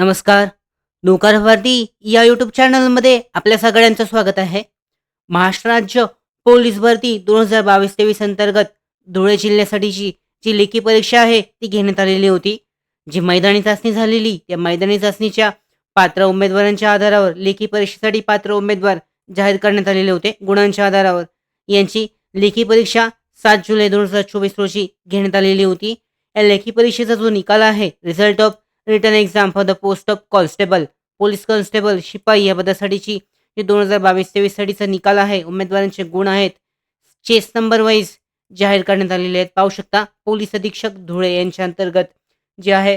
नमस्कार. नौकार भारती या यूट्यूब चॅनलमध्ये आपल्या सगळ्यांचं स्वागत आहे. महाराष्ट्र राज्य पोलीस भरती दोन हजार बावीस तेवीस अंतर्गत धुळे जिल्ह्यासाठीची जी लेखी परीक्षा आहे ती घेण्यात आलेली होती. जी मैदानी चाचणी झालेली त्या मैदानी चाचणीच्या पात्र उमेदवारांच्या आधारावर लेखी परीक्षेसाठी पात्र उमेदवार जाहीर करण्यात आलेले होते गुणांच्या आधारावर. यांची लेखी परीक्षा सात जुलै दोन हजार चोवीस रोजी घेण्यात आलेली होती. या लेखी परीक्षेचा जो निकाल आहे result of return exam for the post of constable police constable शिपाई या पदासाठीची जे दोन हजार बावीस तेवीससाठीचा निकाल आहे उमेदवारांचे गुण आहेत. चेस नंबर वाईज जाहीर करण्यात आलेले आहेत. पाहू शकता पोलीस अधीक्षक धुळे यांच्या अंतर्गत जे आहे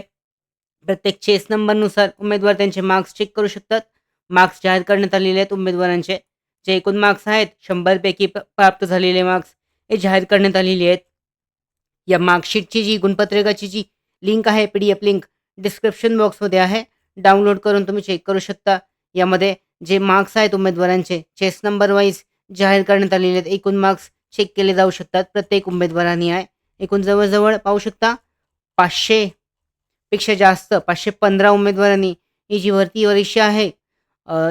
प्रत्येक चेस नंबरनुसार उमेदवार त्यांचे मार्क्स चेक करू शकतात. मार्क्स जाहीर करण्यात आलेले आहेत उमेदवारांचे. जे एकूण मार्क्स आहेत शंभरपैकी प- प्राप्त झालेले मार्क्स हे जाहीर करण्यात आलेले आहेत. या मार्कशीटची जी गुणपत्रिकाची जी लिंक आहे P D F link description बॉक्समध्ये आहे. डाउनलोड करून तुम्ही चेक करू शकता. यामध्ये जे मार्क्स आहेत उमेदवारांचे चेस नंबर वाईज जाहीर करण्यात आलेले आहेत. एकूण मार्क्स चेक केले जाऊ शकतात. प्रत्येक उमेदवारांनी आहे. एकूण जवळजवळ पाहू शकता पाचशे पेक्षा जास्त पाचशे पंधरा उमेदवारांनी ही जी भरती परीक्षा आहे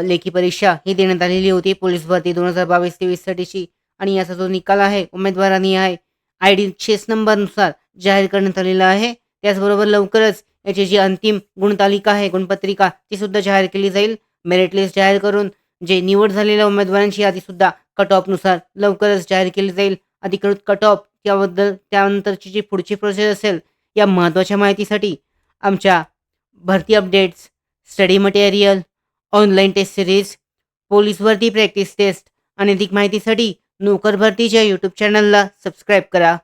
लेखी परीक्षा ही देण्यात आलेली होती. पोलीस भरती दोन हजार बावीस तेवीससाठीची आणि याचा जो निकाल आहे उमेदवारांनी आहे आय डी चेस नंबरनुसार जाहीर करण्यात आलेला आहे. त्याचबरोबर लवकरच याची जी अंतिम गुणतालिका आहे गुणपत्रिका ती सुद्धा जाहीर केली जाईल. मेरिट लिस्ट जाहीर करून जे निवड झालेल्या उमेदवारांची यादी सुद्धा कट ऑफनुसार लवकरच जाहीर केली जाईल. अधिकृत कट ऑफ त्याबद्दल त्यानंतरची जी पुढची प्रोसेस असेल या महत्त्वाच्या माहितीसाठी आमच्या भरती updates study material online test series police भरती प्रॅक्टिस टेस्ट आणि अधिक माहितीसाठी नोकर भरतीच्या यूट्यूब चॅनलला सबस्क्राईब करा.